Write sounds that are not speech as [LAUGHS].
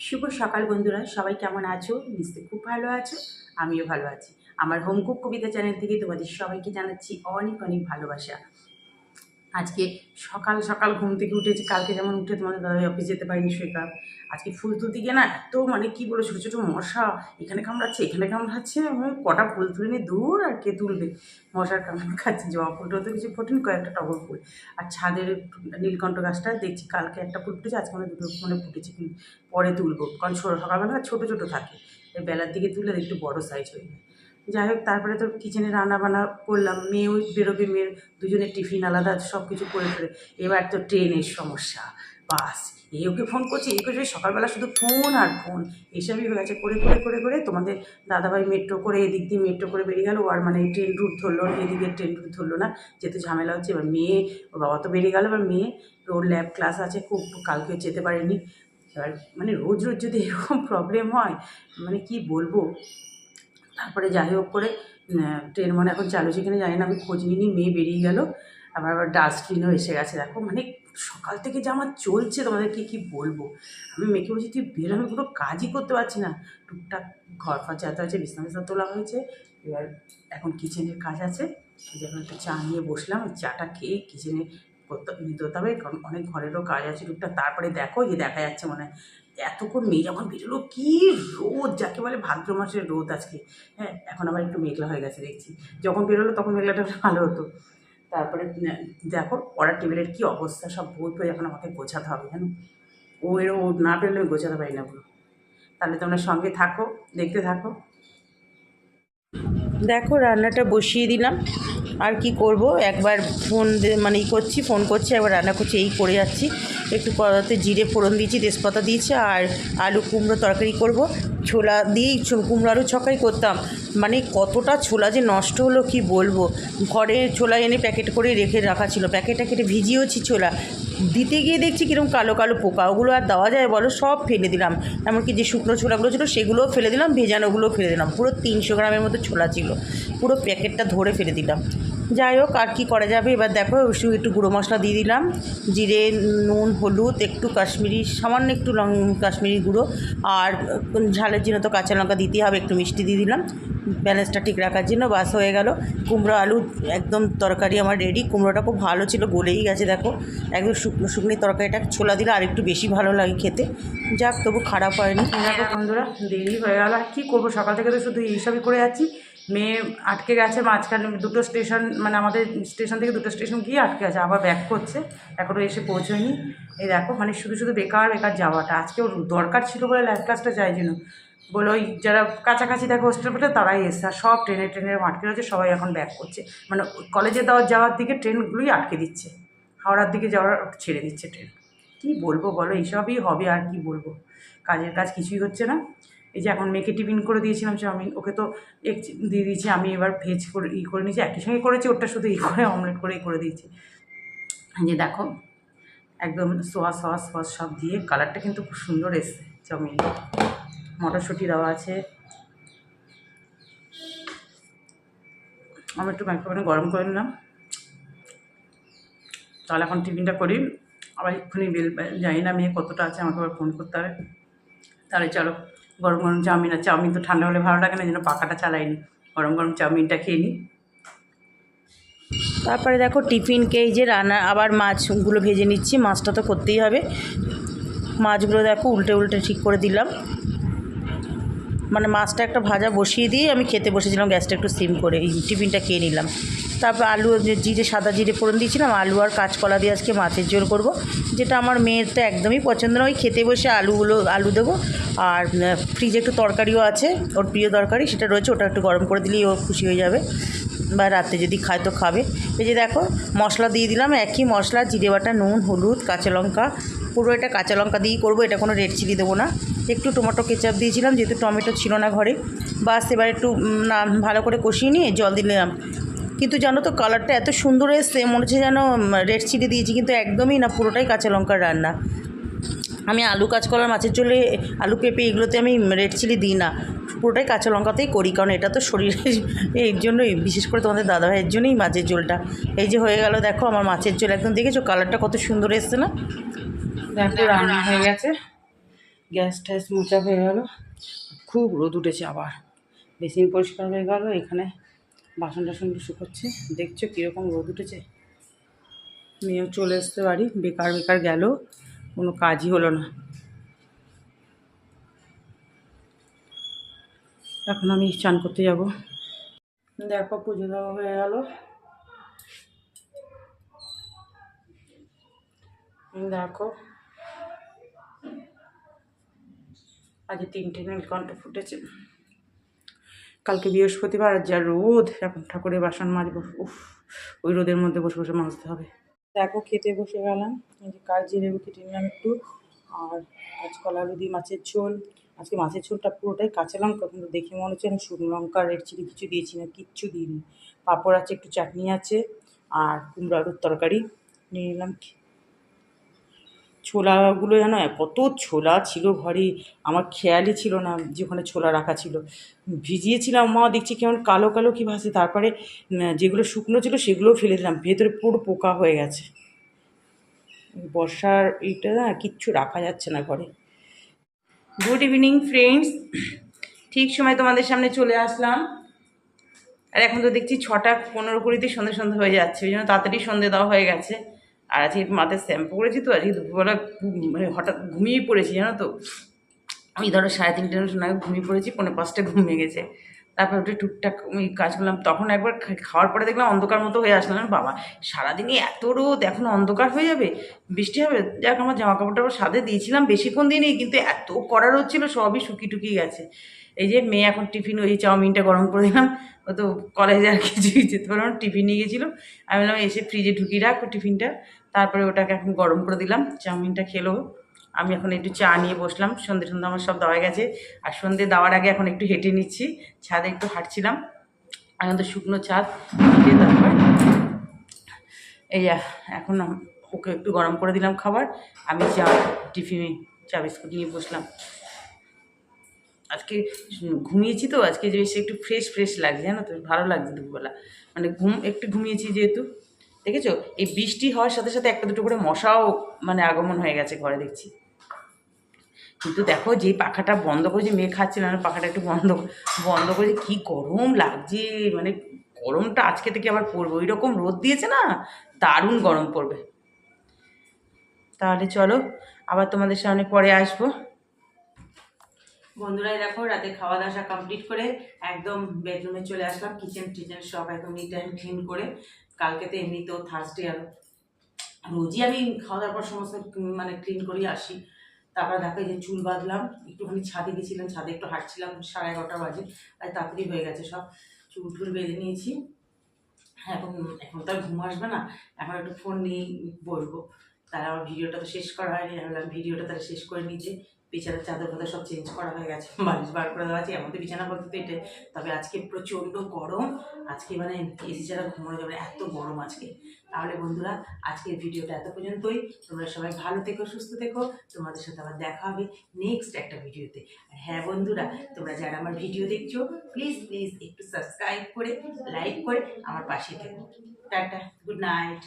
শুভ সকাল বন্ধুরা, সবাই কেমন আছো? নিশ্চয়ই খুব ভালো আছো, আমিও ভালো আছি। আমার হোমকুক কবিতা চ্যানেল থেকে তোমাদের সবাইকে জানাচ্ছি অনেক অনেক ভালোবাসা। আজকে সকাল সকাল ঘুম থেকে উঠেছি কালকে যেমন উঠে তোমাদের দাদাভাই অফিস যেতে পারিনি সৈকাল আজকে ফুল তুলতে গিয়ে না এত মানে কি বলো ছোটো ছোটো মশা এখানে কামড়াচ্ছে এখানে কামড়াচ্ছে কটা ফুল তুলে নিয়ে দূর আর কে তুলবে? মশার কামড় খাচ্ছে, জবা ফুলটা তো কিছু ফোটেনি, কয়েকটা টগর ফুল। আর ছাদের নীলকণ্ঠ গাছটা দেখছি কালকে একটা ফুল ফুটেছে, আজকে মানে দুটো মানে ফুটেছে পরে তুলবো, কারণ সকালবেলা ছোটো ছোটো থাকে। বেলার দিকে তুলে একটু বড় সাইজ হয়ে যায়। যাই হোক, তারপরে তো কিচেনে রান্না বান্না করলাম, মেয়েও বেরোবে, মেয়ের দুজনের টিফিন আলাদা সব কিছু করে করে এবার তো ট্রেনের সমস্যা, বাস, এই ওকে ফোন করছে, এই করছে সকালবেলা শুধু ফোন আর ফোন এইসবই হয়ে গেছে। করে করে করে করে তোমাদের দাদাভাই মেট্রো করে এদিক দিয়ে মেট্রো করে বেরিয়ে গেল, আর মানে ট্রেন রুট ধরলো এদিকে ট্রেন রুট ধরলো না, যেহেতু ঝামেলা হচ্ছে, এবার মেয়ে, ওর বাবা তো বেরিয়ে গেল, এবার মেয়ে, ওর ল্যাব ক্লাস আছে, খুব কালকে যেতে পারেনি। এবার মানে রোজ রোজ যদি এরকম প্রবলেম হয় মানে কি বলব? তারপরে যাই হোক করে ট্রেন মনে এখন চালু সেখানে জানি না, আমি খোঁজ নিয়ে মেয়ে বেরিয়ে গেল। আবার আবার ডাস্টবিনও এসে গেছে। দেখো মানে সকাল থেকে যে আমার চলছে, তোমাদেরকে কি বলব? আমি মেয়েকে বলছি, তুই বের আমি কোনো কাজই করতে পারছি না। টুকটাক ঘর ফর যাতে বিছনা বিছনা তোলা হয়েছে। এবার এখন কিচেনের কাজ আছে। এখন একটা চা নিয়ে বসলাম, চাটা খেয়ে কিচেনে করতে নিতে হতে হবে, কারণ অনেক ঘরেরও কাজ আছে। টুকটাক তারপরে দেখো যে দেখা যাচ্ছে মনে এতক্ষণ মেয়ে যখন বেরোলো, কি রোদ, যাকে বলে ভাদ্র মাসের রোদ আজকে। হ্যাঁ এখন আবার একটু মেঘলা হয়ে গেছে, দেখছি। যখন বেরোলো তখন মেঘলাটা ভালো হতো। তারপরে দেখো, পড়ার টেবিলের কী অবস্থা, সব বই বই এখন আমাকে গোছাতে হবে, জানো? ও এর, ও না পেলে আমি গোছাতে পারি না পুরো। তাহলে তোমরা সঙ্গে থাকো, দেখতে থাকো। দেখো, রান্নাটা বসিয়ে দিলাম। আর কি করব? একবার ফোন মানে ই করছি, ফোন করছি, একবার রান্না করছি, এই করে যাচ্ছি। একটু কড়াতে জিরে ফোড়ন দিয়েছি, তেজপাতা দিয়েছি, আর আলু কুমড়ো তরকারি করব। ছোলা দিয়েই কুমড়ো আলু ছকাই করতাম। মানে কতটা ছোলা যে নষ্ট হলো কি বলব? ঘরে ছোলা এনে প্যাকেট করে রেখে রাখা ছিল। প্যাকেটটা কেটে ভিজিয়েওছি ছোলা। দিতে গিয়ে দেখছি কীরকম কালো কালো পোকা। ওগুলো আর দেওয়া যায় বলো? সব ফেলে দিলাম। এমনকি যে শুকনো ছোলাগুলো ছিল, সেগুলোও ফেলে দিলাম, ভেজানোগুলোও ফেলে দিলাম। পুরো তিনশো গ্রামের মতো ছোলা ছিল। পুরো প্যাকেটটা ধরে ফেলে দিলাম। যাই হোক, আর কি করা যাবে? এবার দেখো, একটু একটু গুঁড়ো মশলা দিয়ে দিলাম। জিরে, নুন, হলুদ, একটু কাশ্মীরি, সামান্য একটু লং, কাশ্মীরি গুঁড়ো। আর ঝালের জন্য তো কাঁচা লঙ্কা দিতেই হবে, একটু মিষ্টি দিয়ে দিলাম। ব্যালেন্সটা ঠিক রাখার জন্য বাস হয়ে গেল। কুমড়ো আলু একদম তরকারি আমার রেডি কুমড়োটা খুব ভালো ছিল, গলেই গেছে, দেখো। একদম শুকনো শুকনো তরকারিটা ছোলা দিলে আর একটু বেশি ভালো লাগে খেতে। যাক, তবু খারাপ হয়নি। দেখো বন্ধুরা, দেরি হয়ে গেল। আর কী করব? সকাল থেকে তো শুধু এইসবই করে যাচ্ছি। মেয়ে আটকে গেছে মাঝখানে, দুটো স্টেশন মানে আমাদের স্টেশন থেকে দুটো স্টেশন গিয়ে আটকে আছে, আবার ব্যাক করছে, এখনও এসে পৌঁছয়নি। এই দেখো মানে শুধু শুধু বেকার বেকার যাওয়াটা। আজকে ওর দরকার ছিল বলে ল্যাব ক্লাসটা জন্য। বলে, ওই যারা কাছাকাছি দেখো হোস্টেল পেটে তারাই এসছে। আর সব ট্রেনে ট্রেনের আটকে রয়েছে, সবাই এখন ব্যাক করছে। মানে কলেজে দেওয়ার যাওয়ার দিকে ট্রেনগুলোই আটকে দিচ্ছে। হাওড়ার দিকে যাওয়ার ছেড়ে দিচ্ছে ট্রেন কী বলব বলো, এইসবই হবে, আর কি বলব? কাজের কাজ কিছুই হচ্ছে না। এই যে এখন মেয়েকে টিফিন করে দিয়েছিলাম চাউমিন ওকে তো এক দিয়ে দিয়েছি, আমি এবার ভেজ করে ই করে নিয়েছি, একই সঙ্গে করেছি ওটা শুধু ই করে, অমলেট করেই করে দিয়েছি। যে দেখো, একদম সোয়া সস ফস সব দিয়ে কালারটা কিন্তু খুব সুন্দর এসছে, চাউমিন। মটরশুঁটি দেওয়া আছে। আমি একটু মাইক্রোওভেনে গরম করে নিলাম। তাহলে এখন টিফিনটা করি। আবার এক্ষুনি বেল জানি না মেয়ে কতটা আছে, আমাকে আবার ফোন করতে হবে। তাহলে চলো। গরম গরম চাউমিন আর চাউমিন তো ঠান্ডা হলে ভালো লাগে না যেন পাখাটা চালাইনি। গরম গরম চাউমিনটা খেয়ে নিই তারপরে দেখো টিফিনকে এই যে রান্না, আবার মাছগুলো ভেজে নিচ্ছি, মাছটা তো করতেই হবে। মাছগুলো দেখো উল্টে উল্টে ঠিক করে দিলাম। মানে মাছটা একটা ভাজা বসিয়ে দিয়ে আমি খেতে বসেছিলাম গ্যাসটা একটু সিম করে টিফিনটা খেয়ে নিলাম। তারপর আলু জিরে, সাদা জিরে ফোড়ন দিয়েছিলাম, আলু আর কাঁচকলা দিয়ে আজকে মাছের ঝোল করব, যেটা আমার মেয়ের তো একদমই পছন্দ নয়। খেতে বসে আলুগুলো, আলু দেবো, আর ফ্রিজে একটু তরকারিও আছে, ওর প্রিয় তরকারি সেটা রয়েছে, ওটা একটু গরম করে দিলেই ও খুশি হয়ে যাবে, বা রাতে যদি খায় তো খাবে। এই যে দেখো, মশলা দিয়ে দিলাম, একই মশলা, জিরে বাটা, নুন, হলুদ, কাঁচা লঙ্কা পুরো এটা কাঁচা লঙ্কা দিয়েই করব, এটা কোনো রেড চিলি দেবো না। একটু টমেটো কেচাপ দিয়েছিলাম, যেহেতু টমেটো ছিল না ঘরে। বাস এবার একটু না, ভালো করে কষিয়ে নিয়ে জল দিলাম কিন্তু জানো তো কালারটা এত সুন্দর এসছে, মনে হচ্ছে যেন রেড চিলি দিয়েছি, কিন্তু একদমই না, পুরোটাই কাঁচা লঙ্কার রান্না। আমি আলু কাঁচকলার মাছের ঝোলে, আলু পেঁপে এগুলোতে আমি রেড চিলি দিই না। পুরোটাই কাঁচা লঙ্কাতেই করি, কারণ এটা তো শরীরের [LAUGHS] এর জন্যই, বিশেষ করে তোমাদের দাদাভাইয়ের জন্যই মাছের ঝোলটা। এই যে হয়ে গেল, দেখো আমার মাছের ঝোল, একদম দেখেছ কালারটা কত সুন্দর এসছে না? দেখো রান্না হয়ে গেছে। গ্যাস ট্যাস মোচা হয়ে গেল। খুব রোদ উঠেছে আবার। বেসিন পরিষ্কার হয়ে গেল এখানে বাসন টাসন শুকোচ্ছে। দেখছ কীরকম রোদ উঠেছে? মেয়েও চলে আসতে পারি বেকার বেকার গেল কোনো কাজই হলো না। এখন আমি চান করতে যাব। দেখো পুজো দেওয়া হয়ে গেল। দেখো আজ তিনটে নীলকণ্ঠ ফুটেছে। কালকে বৃহস্পতিবার, যা রোদ, এখন ঠাকুরের বাসন মাজবো, উফ, ওই রোদের মধ্যে বসে বসে মাজতে হবে। দেখো, খেতে বসে গেলাম। যে কাগজি লেবু কেটে নিলাম একটু। আর কাঁচকলা আলু দিয়ে মাছের ঝোল। আজকে মাছের ঝোলটা পুরোটাই কাঁচা লঙ্কা, কিন্তু দেখে মনে হচ্ছে আমি শুকনো লঙ্কা রেড চিলি কিছু দিয়েছি না, কিচ্ছু দিইনি। পাঁপড় আছে, একটু চাটনি আছে, আর কুমড়ো আলুর তরকারি। নিয়ে নিলাম ছোলাগুলো জানো কত ছোলা ছিল ঘরে, আমার খেয়ালই ছিল না যে ওখানে ছোলা রাখা ছিল। ভিজিয়েছিলাম, মা দেখছি কেমন কালো কালো কী ভাসে, তারপরে যেগুলো শুকনো ছিল সেগুলোও ফেলে দিলাম, ভেতরে পুরো পোকা হয়ে গেছে। বর্ষার এইটা না কিচ্ছু রাখা যাচ্ছে না ঘরে। গুড ইভিনিং ফ্রেন্ডস ঠিক সময় তোমাদের সামনে চলে আসলাম। আর এখন তো দেখছি ছটা পনেরো কুড়িতে সন্ধে সন্ধে হয়ে যাচ্ছে, ওই জন্য তাড়াতাড়ি সন্ধে দেওয়া হয়ে গেছে। আর আজকে মাথায় শ্যাম্পু করেছি তো, আজকে দুপুরবেলা মানে হঠাৎ ঘুমিয়ে পড়েছি, জানো তো? আমি ধরো সাড়ে তিনটে সময় ঘুমিয়ে পড়েছি পনেরো পাঁচটা ঘুমিয়ে গেছে তারপর উঠে টুকটাক ওই কাজ করলাম তখন একবার খাওয়ার পরে দেখলাম অন্ধকার মতো হয়ে আসলাম বাবা। সারাদিনই এত রোদ, এখন অন্ধকার হয়ে যাবে, বৃষ্টি হবে? যাক, আমার জামা কাপড়টা সাদে দিয়েছিলাম বেশিক্ষণ দিইনি, কিন্তু এত করা রোদ ছিল, সবই শুকিয়ে টুকিয়ে গেছে। এই যে মেয়ে এখন টিফিন, ওই চাউমিনটা গরম করে দিলাম, ও তো কলেজে আর কিছুই যেতে পারল না, টিফিন নিয়ে গেছিল। আমি বললাম, এসে ফ্রিজে ঢুকিয়ে রাখ টিফিনটা। তারপরে ওটাকে এখন গরম করে দিলাম, চাউমিনটা খেলো। আমি এখন একটু চা নিয়ে বসলাম। সন্ধে সন্ধে আমার সব দেওয়া গেছে। আর সন্ধে দেওয়ার আগে এখন একটু হেঁটে নিচ্ছি। ছাদে একটু হাঁটছিলাম। এখন তো শুকনো ছাদ। হেঁটে তারপরে এই এখন ওকে একটু গরম করে দিলাম খাবার। আমি চা, টিফিনে চা বিস্কুট নিয়ে বসলাম। আজকে ঘুমিয়েছি তো, আজকে যে বেশি একটু ফ্রেশ ফ্রেশ লাগছে, জানো তো? ভালো লাগছে দুপুরবেলা। মানে ঘুম, একটু ঘুমিয়েছি যেহেতু। দেখেছ? এই বৃষ্টি হওয়ার সাথে সাথে একটা দুটো করে মশাও মানে আগমন হয়ে গেছে ঘরে দেখছি। কিন্তু দেখো যে পাখাটা বন্ধ করেছি মেয়ে খাচ্ছিল না পাখাটা একটু বন্ধ বন্ধ করে কি গরম লাগছে মানে গরমটা আজকে থেকে আবার পড়বে। ওই রকম রোদ দিয়েছে না, দারুণ গরম পড়বে। তাহলে চলো, আবার তোমাদের সামনে পরে আসব। বন্ধুরাই দেখো, রাতে খাওয়া দাওয়া কমপ্লিট করে একদম বেডরুমে চলে আসলাম কিচেন টিচেন সব একদম নিট অ্যান্ড ক্লিন করে। কালকে তো এমনিতেও থার্সডে আর রোজই আমি খাওয়া দাওয়ার পর সমস্ত মানে ক্লিন করেই আসি। তারপরে দেখো যে চুল বাঁধলাম, একটুখানি ছাদে গেছিলাম, ছাদে একটু হাঁটছিলাম, সাড়ে এগারোটা বাজে আর তাড়াতাড়ি হয়ে গেছে সব। চুল টুল বেঁধে নিয়েছি। হ্যাঁ এখন এখন তো আর ঘুম আসবে না, এখন একটু ফোন নিয়েই বসবো। তাহলে আমার ভিডিওটা তো শেষ করা হয়নি ভিডিওটা তাহলে শেষ করে নিয়েছে বিছানার চাদর ফাদর সব চেঞ্জ করা হয়ে গেছে, বালিশ বার করে দেওয়া আছে এমন তো বিছানা বলতে তো এটাই তবে আজকে প্রচণ্ড গরম, আজকে মানে এসি ছাড়া ঘুমানো যাবে এত গরম আজকে। তাহলে বন্ধুরা, আজকের ভিডিওটা এত পর্যন্তই, তোমরা সবাই ভালো থেকো, সুস্থ থেকো, তোমাদের সাথে আবার দেখা হবে নেক্সট একটা ভিডিওতে। আর হ্যাঁ বন্ধুরা, তোমরা যারা আমার ভিডিও দেখছ প্লিজ প্লিজ একটু সাবস্ক্রাইব করে লাইক করে আমার পাশে থেকো। Tata good night